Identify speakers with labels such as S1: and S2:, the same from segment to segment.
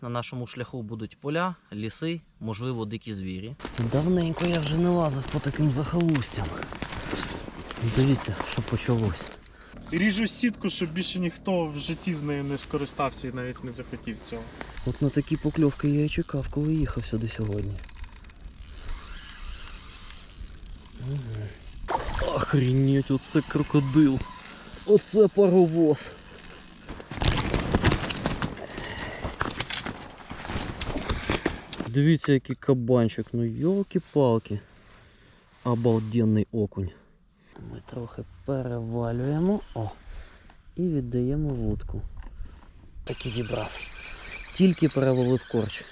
S1: На нашому шляху будуть поля, ліси, можливо, дикі звірі. Давненько я вже не лазив по таким захолустям. Дивіться, що почалось.
S2: Ріжу сітку, щоб більше ніхто в житті з нею не скористався і навіть не захотів цього.
S1: От на такі покльовки я і чекав, коли їхав сюди сьогодні. Охренеть, оце крокодил. Оце паровоз. Дивіться, який кабанчик, ну йолки-палки. Обалденний окунь. Ми трохи перевалюємо. О. І віддаємо вудку. Так і дібрав. Тільки перевалив корч.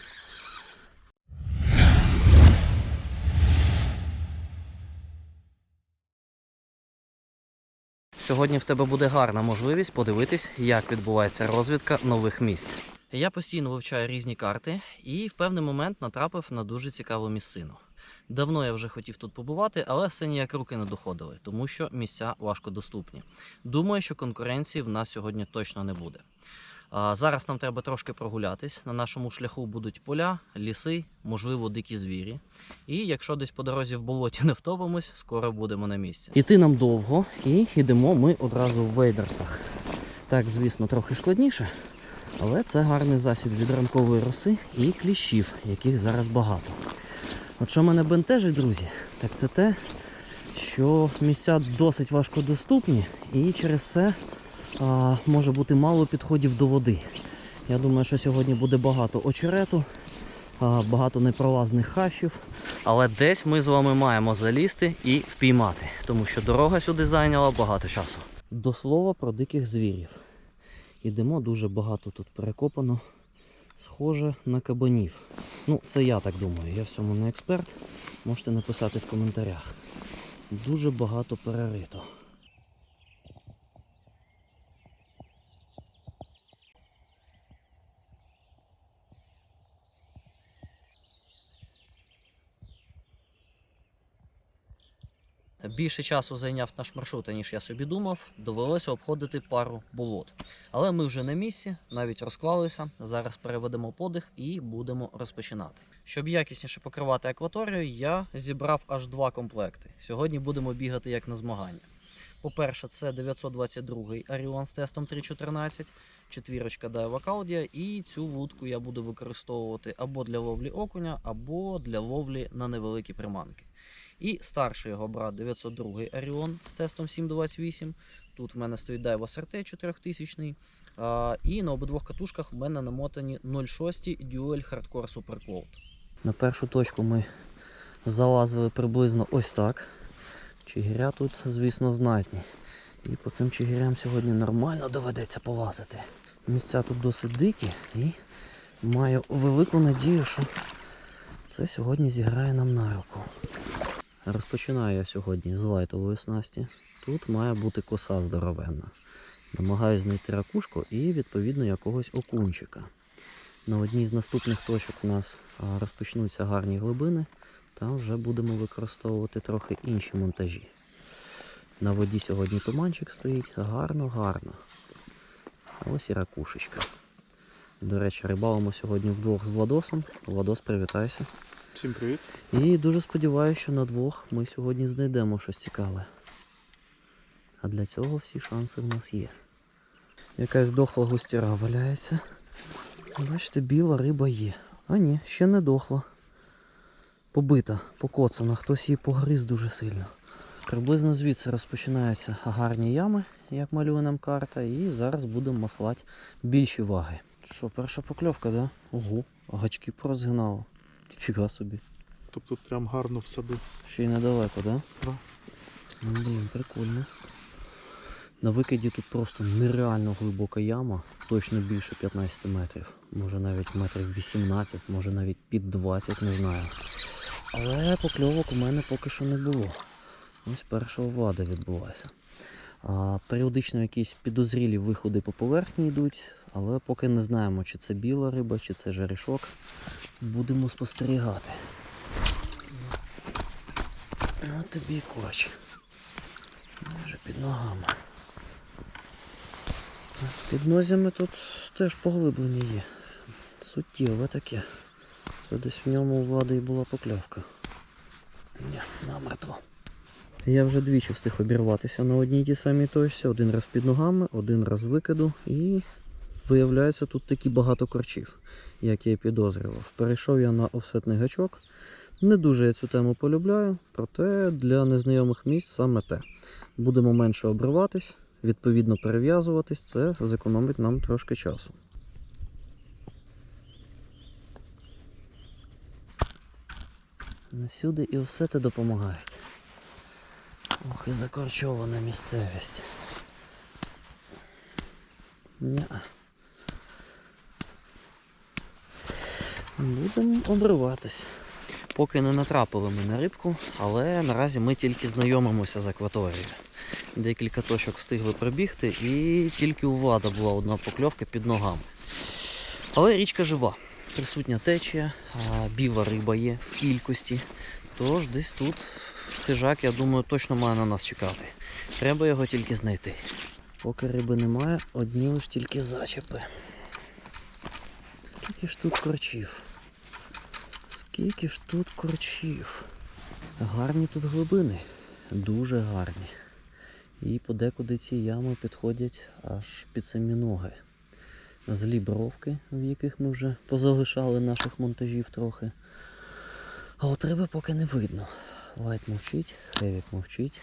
S1: Сьогодні в тебе буде гарна можливість подивитись, як відбувається розвідка нових місць. Я постійно вивчаю різні карти і в певний момент натрапив на дуже цікаву місцину. Давно я вже хотів тут побувати, але все ніяк руки не доходили, тому що місця важкодоступні. Думаю, що конкуренції в нас сьогодні точно не буде. Зараз нам треба трошки прогулятись. На нашому шляху будуть поля, ліси, можливо, дикі звірі. І якщо десь по дорозі в болоті не втопимось, скоро будемо на місці. Іти нам довго, і йдемо ми одразу в вейдерсах. Так, звісно, трохи складніше, але це гарний засіб від ранкової роси і кліщів, яких зараз багато. От що мене бентежить, друзі, так це те, що місця досить важкодоступні і через це а, може бути мало підходів до води. Я думаю, що сьогодні буде багато очерету, а, багато непролазних хащів. Але десь ми з вами маємо залізти і впіймати, тому що дорога сюди зайняла багато часу. До слова про диких звірів. Ідемо дуже багато тут перекопано. Схоже на кабанів. Ну, це я так думаю, я в цьому не експерт. Можете написати в коментарях. Дуже багато перерито. Більше часу зайняв наш маршрут, ніж я собі думав. Довелося обходити пару болот. Але ми вже на місці, навіть розклалися. Зараз переведемо подих і будемо розпочинати. Щоб якісніше покривати акваторію, я зібрав аж два комплекти. Сьогодні будемо бігати як на змагання. По-перше, це 922 Orion з тестом 3.14, четвірочка Daiwa Caldia, і цю вудку я буду використовувати або для ловлі окуня, або для ловлі на невеликі приманки. І старший його брат 902 Orion з тестом 728. Тут в мене стоїть Daiwa SRT 4000. А, і на обидвох катушках в мене намотані 0,6 Dual Hardcore Super Cold. На першу точку ми залазили приблизно ось так. Чигиря тут, звісно, знатні. І по цим чигирям сьогодні нормально доведеться полазити. Місця тут досить дикі і маю велику надію, що це сьогодні зіграє нам на руку. Розпочинаю я сьогодні з лайтової снасті. Тут має бути коса здоровенна. Намагаюсь знайти ракушку і відповідно якогось окунчика. На одній з наступних точок у нас розпочнуться гарні глибини. Там вже будемо використовувати трохи інші монтажі. На воді сьогодні туманчик стоїть гарно-гарно. А ось і ракушечка. До речі, рибалимо сьогодні вдвох з Владосом. Владос, привітайся.
S2: Всім привіт.
S1: І дуже сподіваюся, що на двох ми сьогодні знайдемо щось цікаве. А для цього всі шанси в нас є. Якась дохла густіра валяється. Бачите, біла риба є. А ні, ще не дохла. Побита, покоцана, хтось її погриз дуже сильно. Приблизно звідси розпочинаються гарні ями, як малює нам карта, і зараз будемо маслати більші ваги. Що, перша покльовка, да? Ого, гачки порозгинало. Фіга собі.
S2: Тобто прям гарно в саду.
S1: Ще й недалеко, да?
S2: Да.
S1: Ну, Блін, прикольно. На викиді тут просто нереально глибока яма, точно більше 15 метрів. Може навіть метрів 18, може навіть під 20, не знаю. Але покльовок у мене поки що не було. Ось перша влада відбулася. А, періодично якісь підозрілі виходи по поверхні йдуть, але поки не знаємо, чи це біла риба, чи це жерешок. Будемо спостерігати. От тобі коч. Вже під ногами. Під нозями тут теж поглиблення є. суттєве таке. Це десь в ньому у влади і була покльовка. Ні, намертво. Я вже двічі встиг обірватися на одній тій самій точці. Один раз під ногами, один раз викиду. І виявляється, тут такі багато корчів, як я і підозрював. Перейшов я на офсетний гачок. Не дуже я цю тему полюбляю, проте для незнайомих місць саме те. Будемо менше обриватись, відповідно перев'язуватись, це зекономить нам трошки часу. Не всюди і офсети допомагають. Ох, і закорчована місцевість. Ня. Будемо обриватись. Поки не натрапили ми на рибку, але наразі ми тільки знайомимося з акваторією. Декілька точок встигли пробігти і тільки у Влада була одна покльовка під ногами. Але річка жива, присутня течія, біла риба є в кількості. Тож десь тут хижак, я думаю, точно має на нас чекати. Треба його тільки знайти. Поки риби немає, одні лиш тільки зачепи. Скільки ж тут корчів? Скільки ж тут корчів? Гарні тут глибини, дуже гарні. І подекуди ці ями підходять аж під самі ноги. Злі бровки, в яких ми вже позалишали наших монтажів трохи. А от риби поки не видно. Лайт мовчить, Хевік мовчить.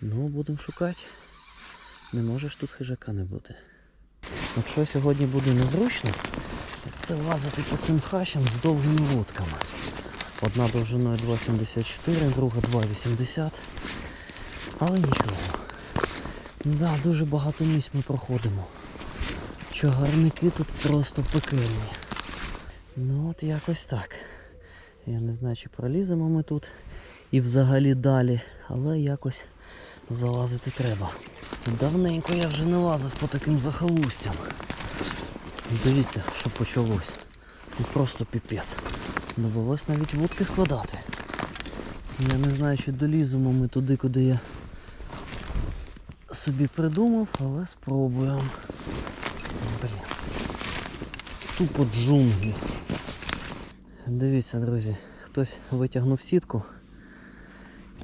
S1: Ну, будемо шукати. Не може ж тут хижака не бути. От що сьогодні буде незручно, це лазити по цим хащам з довгими вудками. Одна довжиною 2,74, друга 2,80. Але нічого. Да, дуже багато місць ми проходимо. Чагарники тут просто пекельні. Ну от якось так. Я не знаю, чи проліземо ми тут і взагалі далі, але якось залазити треба. Давненько я вже не лазив по таким захолустям. Дивіться, що почалось. Ну просто піпець. Довелось навіть вудки складати. Я не знаю, чи доліземо ми туди, куди я собі придумав, але спробуємо. Блін. Тупо джунглі. Дивіться, друзі, хтось витягнув сітку.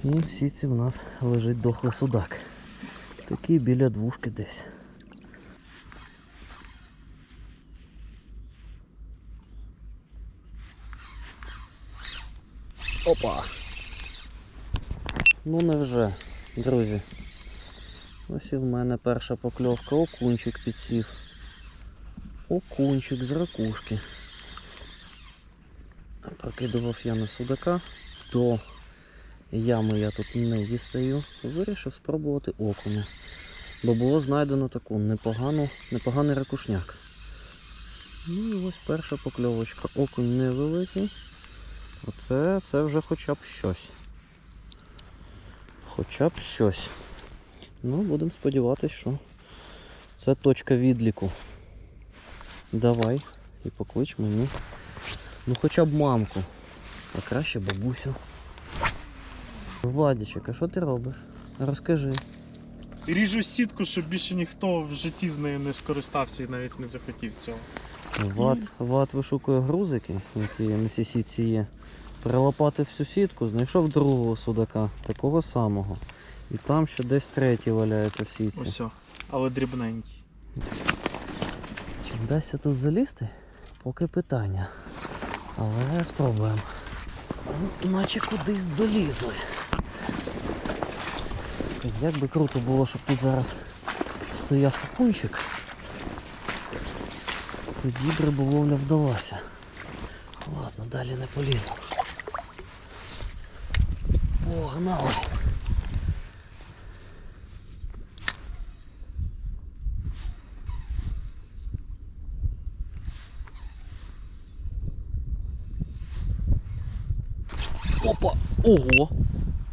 S1: І в сітці в нас лежить дохлий судак. Такий біля двушки десь. Опа! Ну невже, друзі. Ось і в мене перша покльовка, окунчик підсів. Окунчик з ракушки. Прокидував я на судака, до ями я тут не дістаю. Вирішив спробувати окуня. Бо було знайдено таку непогану, непоганий ракушняк. Ну і ось перша покльовочка. Окунь невеликий. Оце це вже хоча б щось. Хоча б щось. Ну, будемо сподіватися, що це точка відліку. Давай і поклич мені. Ну хоча б мамку, а краще бабусю. Владічик, а що ти робиш? Розкажи.
S2: Ріжу сітку, щоб більше ніхто в житті з нею не скористався і навіть не захотів цього.
S1: Ват, ват вишукує грузики, які на цій сітці є. Перелопатив всю сітку, знайшов другого судака, такого самого. І там ще десь третій валяється в сітці.
S2: Ось, але дрібненький.
S1: Чи вдасться тут залізти? Поки питання. Але спробуємо. Наче кудись долізли. Як би круто було, щоб тут зараз стояв окунчик. Тоді б риболовля вдалася. Ладно, далі не полізу. Погнали. Опа! Ого!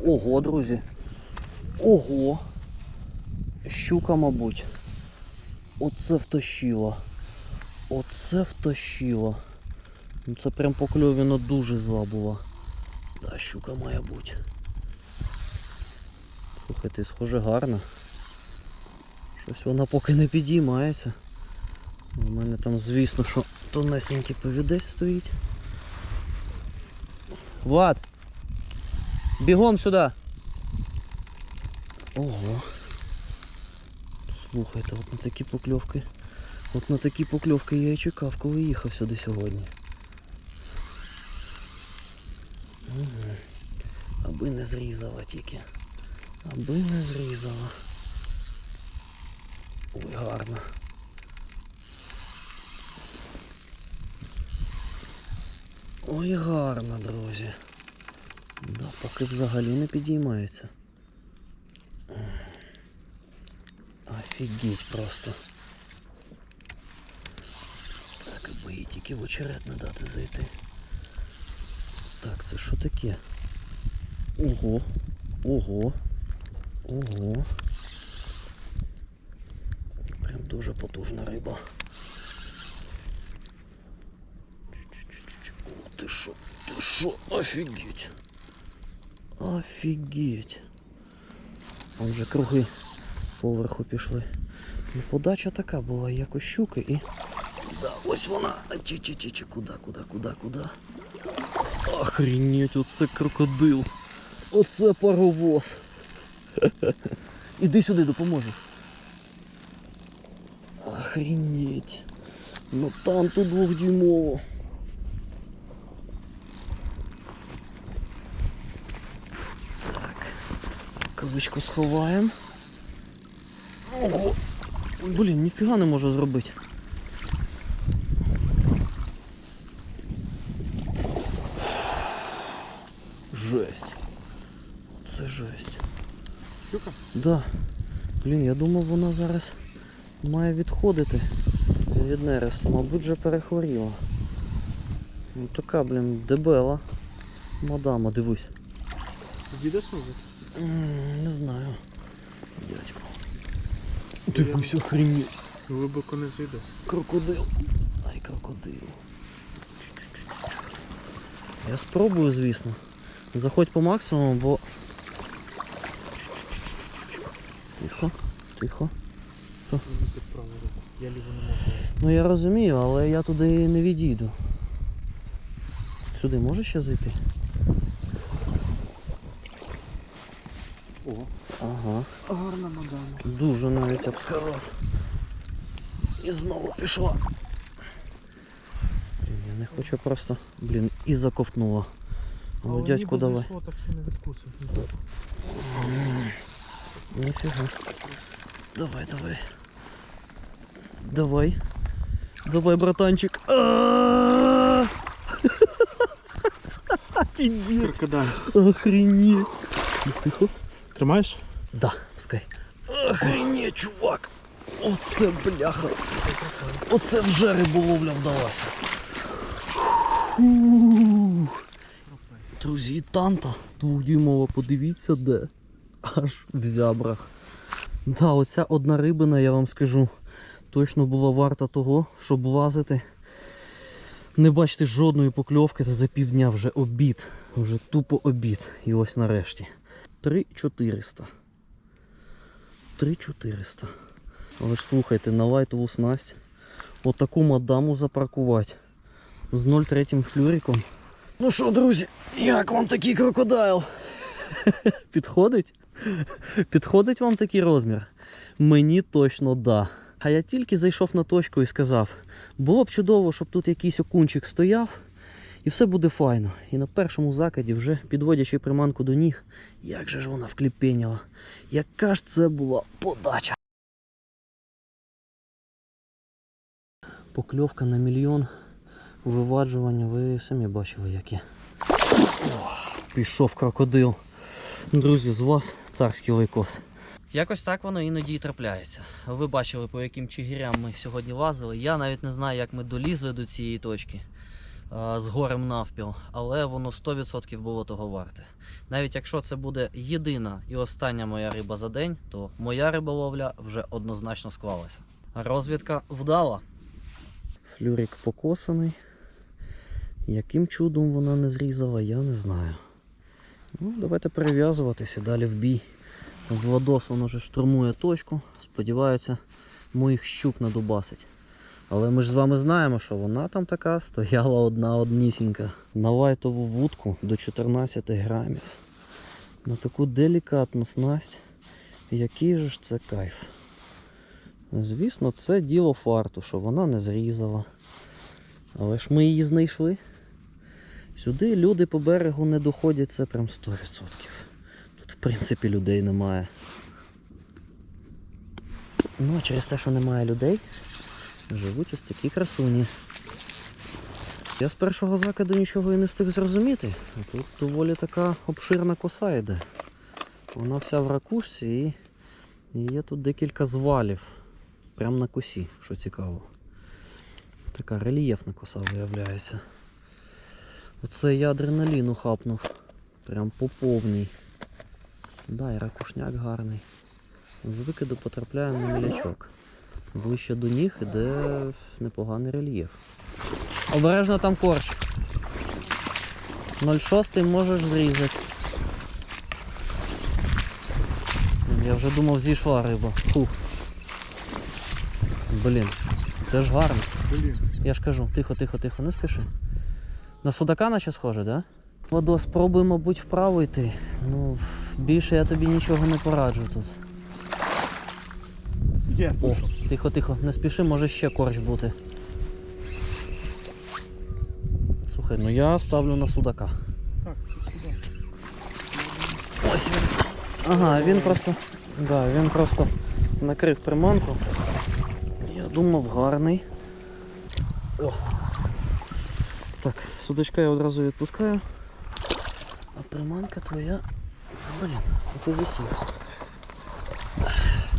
S1: Ого, друзі! Ого! Щука, мабуть. Оце втащило. Оце втащило. Ну, Це прям покльовіна дуже зла була. Да, щука має бути. Слухайте, схоже гарно. Щось вона поки не підіймається. У мене там, звісно, що тонесенький повідець стоїть. Влад! Бігом сюди! Ого. Слухайте, от на такі покльовки. От на такі покльовки я і чекав, коли їхав сюди сьогодні. Угу. Аби не зрізала тільки. Аби не зрізала. Ой, гарно. Ой, гарно, друзі. Да, поки взагалі не підіймається. Офігеть просто. Аби їй тільки в очерет не дати зайти. Так, це що таке? Ого. Ого. Ого. Прям дуже потужна риба. Чу-чу-чу-чу. Ти що, ти що, офігеть. Офігеть. Там вже круги поверху пішли. Ну, подача така була, як у щуки і. Да, ось вона. чи чи чи чи куди, куди, куди, куди. Охренеть, оце крокодил. Оце паровоз. Іди сюди, допоможу. Охренеть. Ну там тут двохдюймово. Так. Кавичку сховаємо. Блін, ніфіга не можу зробити. Жесть. Це жесть.
S2: Щука?
S1: Да. Блін, я думав, вона зараз має відходити від нересту. Мабуть, вже перехворіла. Ну така, блін, дебела. Мадама, дивись.
S2: Назад?
S1: М, Не знаю. Дядько. Дивись, охренеть.
S2: Глибоко не зайде.
S1: Крокодил. Ай, крокодил. Я спробую, звісно. Заходь по максимуму, бо. Тихо, тихо.
S2: Я ліву не можу.
S1: Ну я розумію, але я туди не відійду. Сюди може ще зайти?
S2: О,
S1: Ага.
S2: гарна мадама.
S1: Дуже навіть я б сказав. І знову пішла. Блін, Я не хочу просто. Блін, і заковтнула. Ну, дядьку давай.
S2: Зайшло, так що не відкусив.
S1: Нифига. Давай, давай. Давай. Давай, братанчик. Офигеть. Охренеть. Тихо.
S2: Тримаєш?
S1: Да, пускай. Охренеть, чувак. Оце бляха. Оце вже риболовля вдалася. Фух. Друзі, і танта двохдюймова, подивіться де. Аж в зябрах. Да, оця одна рибина, я вам скажу, точно була варта того, щоб лазити. Не бачити жодної покльовки, та за півдня вже обід. Вже тупо обід. І ось нарешті. 3400. 3400. Але ж слухайте, на лайтову снасть. Отаку мадаму запаркувати. З 0,3 флюриком. Ну що, друзі, як вам такий крокодайл? Підходить? Підходить вам такий розмір? Мені точно да. А я тільки зайшов на точку і сказав, було б чудово, щоб тут якийсь окунчик стояв, і все буде файно. І на першому закиді, вже підводячи приманку до ніг, як же ж вона вкліпеніла. Яка ж це була подача. Покльовка на мільйон, виваджування, ви самі бачили, яке. О, пішов крокодил. Друзі, з вас царський лайкос. Якось так воно іноді і трапляється. Ви бачили, по яким чигирям ми сьогодні лазили. Я навіть не знаю, як ми долізли до цієї точки а, з горем навпіл, але воно 100% було того варте. Навіть якщо це буде єдина і остання моя риба за день, то моя риболовля вже однозначно склалася. Розвідка вдала. Флюрик покосаний. Яким чудом вона не зрізала, я не знаю. Ну, давайте перев'язуватися далі в бій. Владос воно вже штурмує точку. Сподіваюся, моїх щук надубасить. Але ми ж з вами знаємо, що вона там така стояла одна однісінька. На лайтову вудку до 14 грамів. На таку делікатну снасть. Який же ж це кайф. Звісно, це діло фарту, що вона не зрізала. Але ж ми її знайшли. Сюди люди по берегу не доходять, це прям 100%. Тут в принципі людей немає. Ну, а через те, що немає людей, живуть ось такі красуні. Я з першого закиду нічого і не встиг зрозуміти. Тут доволі така обширна коса йде. Вона вся в ракушці і, і є тут декілька звалів. Прямо на косі, що цікаво. Така рельєфна коса виявляється. Оце я адреналіну хапнув. Прям по повній. Да, і ракушняк гарний. З викиду потрапляє на мілячок. Ближче до ніг іде непоганий рельєф. Обережно там корч. 0,6 можеш зрізати. Я вже думав зійшла риба. Фух. Блін, це ж гарно.
S2: Блін.
S1: Я ж кажу, тихо, тихо, тихо, не спіши. На судака наче схоже, да? Водо, спробуй, мабуть, вправо йти. Ну, більше я тобі нічого не пораджу тут.
S2: Є.
S1: О, тихо, тихо, не спіши, може ще корч бути. Слухай, ну я ставлю на судака.
S2: Так, це сюди.
S1: Ось він. Ага, він просто. Да, він просто накрив приманку. Я думав, гарний. О. Так, судачка я одразу відпускаю. А приманка твоя. Блін, а ти засів.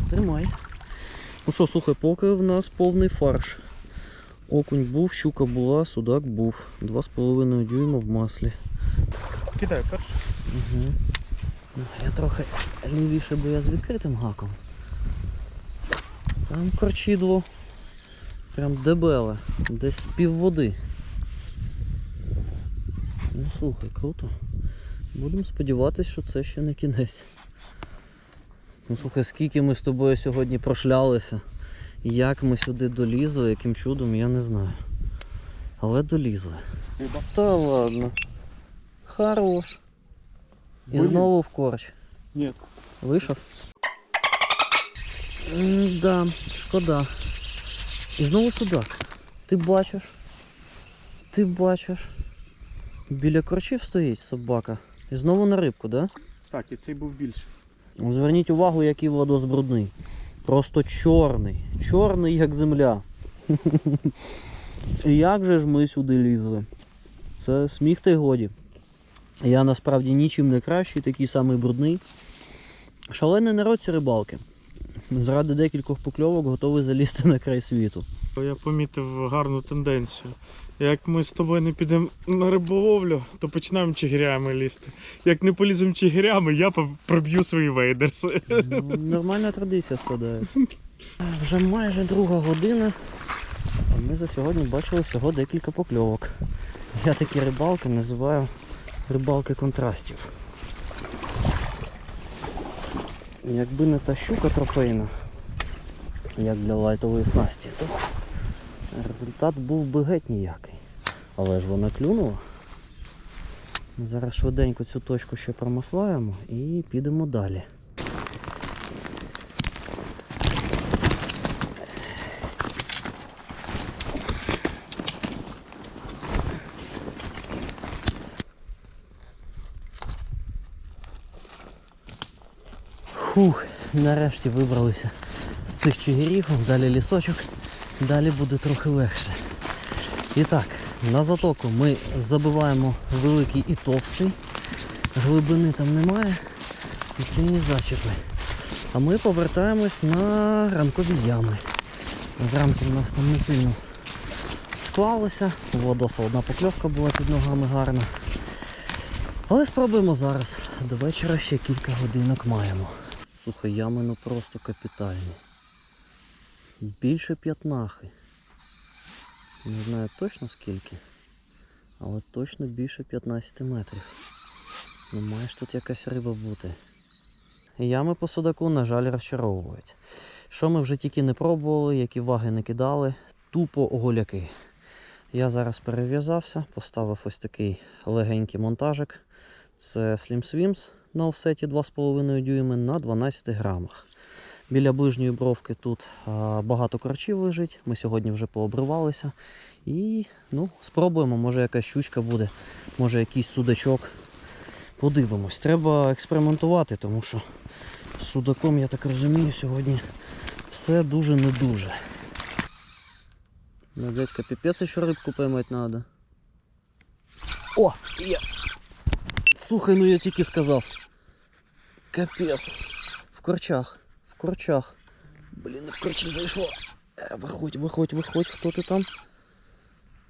S1: Тримай. Ну що, слухай, поки в нас повний фарш. Окунь був, щука була, судак був. 2,5 дюйма в маслі.
S2: Кидай перший.
S1: Угу. Я трохи лівіше, бо я з відкритим гаком. Там корчідло. Прям дебеле. Десь з півводи. Ну слухай, круто. Будемо сподіватися, що це ще не кінець. Ну слухай, скільки ми з тобою сьогодні прошлялися. Як ми сюди долізли, яким чудом, я не знаю. Але долізли. Та ладно. Хорош. І знову в корч.
S2: Ні.
S1: Вийшов? М, Да, шкода. І знову судак. Ти бачиш? Ти бачиш? Біля корчів стоїть собака. І знову на рибку, да?
S2: Так, і цей був більший.
S1: Зверніть увагу, який Владос брудний. Просто чорний. Чорний, як земля. І як же ж ми сюди лізли? Це сміх та й годі. Я насправді нічим не кращий, такий самий брудний. Шалений народ ці рибалки. Заради декількох покльовок готовий залізти на край світу.
S2: Я помітив гарну тенденцію. Як ми з тобою не підемо на риболовлю, то починаємо чигирями лізти. Як не поліземо чигирями, я проб'ю свої вейдерси.
S1: Ну, Нормальна традиція складається. Вже майже друга година. А ми за сьогодні бачили всього декілька покльовок. Я такі рибалки називаю рибалки контрастів. Якби не та щука трофейна, як для лайтової снасті, то результат був би геть ніякий. Але ж вона клюнула. Ми зараз швиденько цю точку ще промаслаємо і підемо далі. Фух, нарешті вибралися з цих чигирів, далі лісочок, далі буде трохи легше. І так, на затоку ми забиваємо великий і товстий, глибини там немає, суцільні зачіпи. А ми повертаємось на ранкові ями. Зранку в нас там не сильно склалося, у Владоса одна покльовка була під ногами гарна. Але спробуємо зараз. До вечора ще кілька годинок маємо. Слухай, ями ну просто капітальні. Більше п'ятнахи. Не знаю точно скільки, але точно більше 15 метрів. Ну має ж тут якась риба бути. Ями по судаку, на жаль, розчаровують. Що ми вже тільки не пробували, які ваги не кидали, тупо голяки. Я зараз перев'язався, поставив ось такий легенький монтажик. Це Slim Swims на офсеті 2,5 дюйми на 12 грамах. Біля ближньої бровки тут багато корчів лежить. Ми сьогодні вже пообривалися. І ну, спробуємо, може якась щучка буде, може якийсь судачок. Подивимось. Треба експериментувати, тому що з судаком, я так розумію, сьогодні все дуже не дуже. Ну, дядька, пипец еще рыбку поймать надо. О, є! Слухай, ну я тільки сказав. Капець. В корчах. Корчах. Блін, не в корчі зайшло. Е, Виходь, виходь, виходь, хто ти там?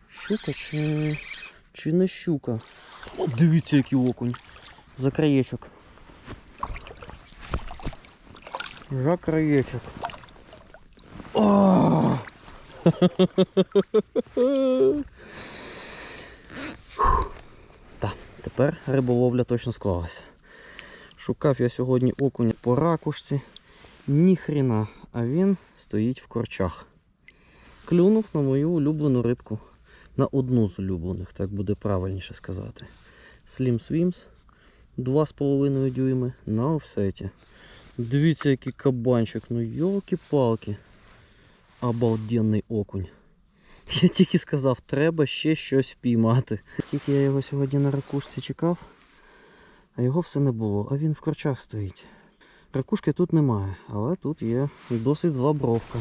S1: Щука чи. чи не щука? О, дивіться, який окунь. За краєчок. За краєчок. О! Так, тепер риболовля точно склалася. Шукав я сьогодні окуня по ракушці. Ні хрена, а він стоїть в корчах. Клюнув на мою улюблену рибку. На одну з улюблених, так буде правильніше сказати. Slim Swims 2,5 дюйми на офсеті. Дивіться, який кабанчик, ну йолки-палки. Обалденний окунь. Я тільки сказав, треба ще щось впіймати. Скільки я його сьогодні на ракушці чекав, а його все не було, а він в корчах стоїть. Ракушки тут немає, але тут є досить зла бровка.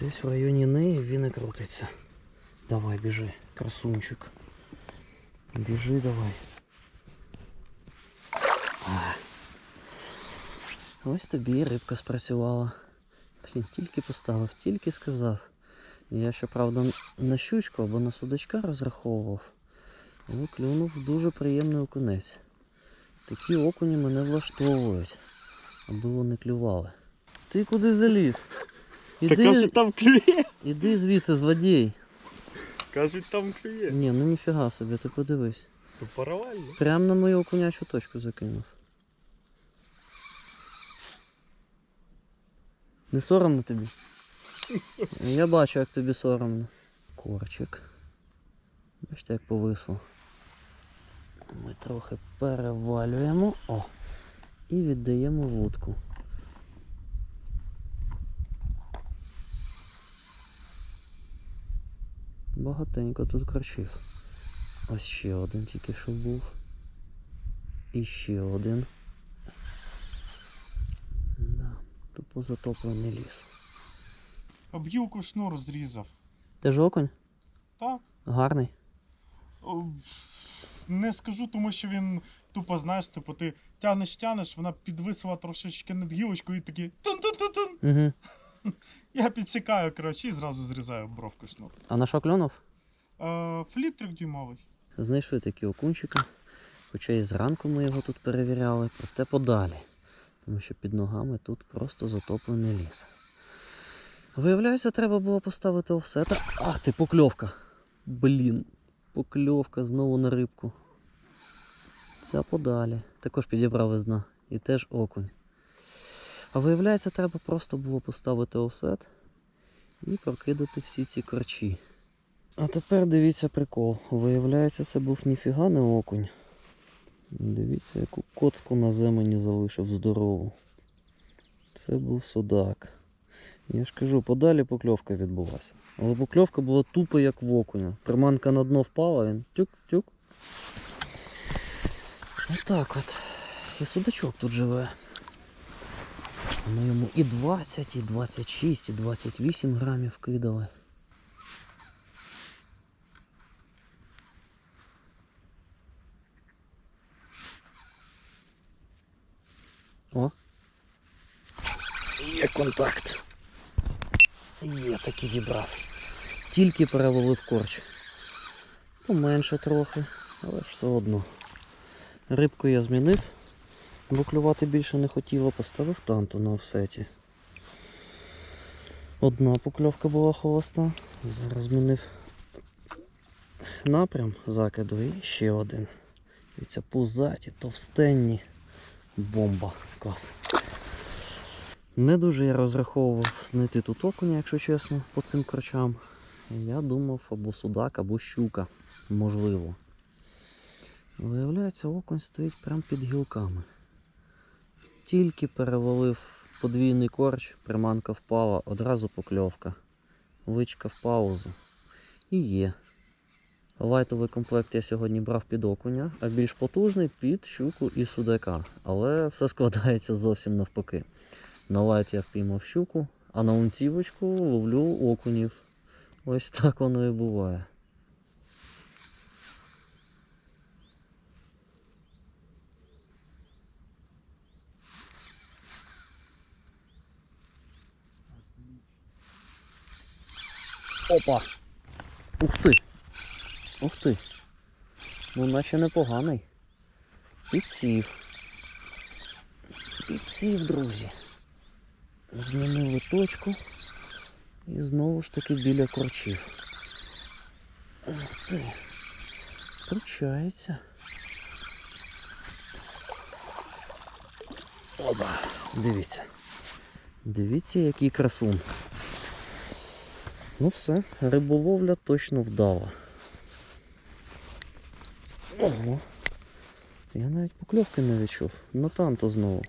S1: Десь в районі неї він і крутиться. Давай, біжи, красунчик. Біжи давай. Ось тобі і рибка спрацювала. Блін, тільки поставив, тільки сказав. Я щоправда на щучку або на судачка розраховував. Але клюнув дуже приємний окунець. Такі окуні мене влаштовують, аби вони клювали. Ти куди заліз?
S2: Так
S1: Іди,
S2: кажуть, там клює.
S1: іди звідси, злодій.
S2: Кажуть, там клює.
S1: Ні, ну ніфіга собі, ти подивись.
S2: То паралельно.
S1: Прям на мою окунячу точку закинув. Не соромно тобі? Я бачу, як тобі соромно. Корчик. Бачите, як повисло. Ми трохи перевалюємо. О! І віддаємо вудку. Багатенько тут корчів. Ось ще один тільки що був. І ще один. Да, тупо затоплений ліс.
S2: Об'ївку шнур зрізав.
S1: Ти ж окунь?
S2: Так.
S1: Гарний.
S2: О, Не скажу, тому що він тупо, знаєш, типу, ти тянеш, тянеш, вона підвисила трошечки над гілочкою і такий тун-тун-тун-тун.
S1: Угу.
S2: Я підсікаю, коротше, і зразу зрізаю бровку шнур.
S1: А на що клюнув?
S2: Е, фліп трьохдюймовий.
S1: Знайшли такі окунчика. Хоча і зранку ми його тут перевіряли, проте подалі. Тому що під ногами тут просто затоплений ліс. Виявляється, треба було поставити офсета. Ах ти, покльовка. Блін, покльовка знову на рибку. Ця подалі. Також підібрав із. І теж окунь. А виявляється, треба просто було поставити офсет і прокидати всі ці корчі. А тепер дивіться прикол. Виявляється, це був ніфіга не окунь. Дивіться, яку коцку на земені залишив здорову. Це був судак. Я ж кажу, подалі покльовка відбулася. Але покльовка була тупо як в окуня. Приманка на дно впала, він тюк-тюк. Отак от. І судачок тут живе. Ми йому і 20, і 26, і 28 грамів кидали. О. Є контакт. Є таки дібрав. Тільки перевалив корч. Поменше трохи, але ж все одно. Рибку я змінив, бо більше не хотіло, поставив танту на офсеті. Одна покльовка була холоста. Зараз змінив напрям закиду і ще один. Дивіться, пузаті, товстенні. Бомба. Клас. Не дуже я розраховував знайти тут окуня, якщо чесно, по цим крочам. Я думав або судак, або щука. Можливо. Виявляється, окунь стоїть прямо під гілками. Тільки перевалив подвійний корч, приманка впала, одразу покльовка. Вичка в паузу. І є. Лайтовий комплект я сьогодні брав під окуня, а більш потужний під щуку і судака. Але все складається зовсім навпаки. На лайт я впіймав щуку, а на унцівочку ловлю окунів. Ось так воно і буває. Опа! Ух ти! Ух ти! Ну наче непоганий. Підсів. Підсів, друзі. Змінили точку. І знову ж таки біля корчів. Ух ти. Включається. Опа. Дивіться. Дивіться, який красун. Ну все, риболовля точно вдала. Ого. Я навіть покльовки не відчув. Натанто знову.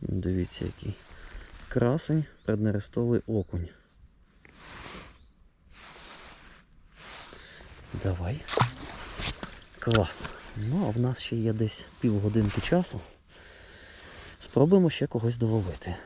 S1: Дивіться, який. Красень, преднерестовий окунь. Давай. Клас. Ну, а в нас ще є десь півгодинки часу. Спробуємо ще когось доловити.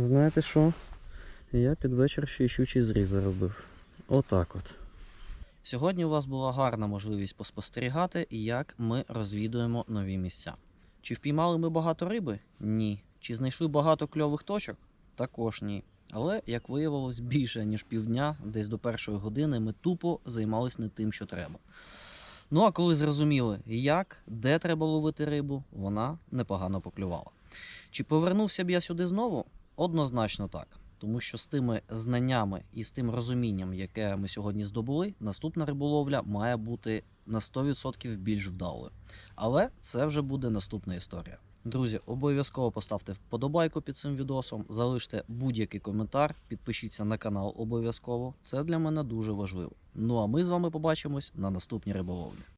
S1: Знаєте що? Я під вечір ще й щучий зріз заробив. Отак от. Сьогодні у вас була гарна можливість поспостерігати, як ми розвідуємо нові місця. Чи впіймали ми багато риби? Ні. Чи знайшли багато кльових точок? Також ні. Але, як виявилось, більше ніж півдня, десь до першої години, ми тупо займались не тим, що треба. Ну а коли зрозуміли, як, де треба ловити рибу, вона непогано поклювала. Чи повернувся б я сюди знову? Однозначно так. Тому що з тими знаннями і з тим розумінням, яке ми сьогодні здобули, наступна риболовля має бути на 100% більш вдалою. Але це вже буде наступна історія. Друзі, обов'язково поставте вподобайку під цим відосом, залиште будь-який коментар, підпишіться на канал обов'язково. Це для мене дуже важливо. Ну а ми з вами побачимось на наступній риболовлі.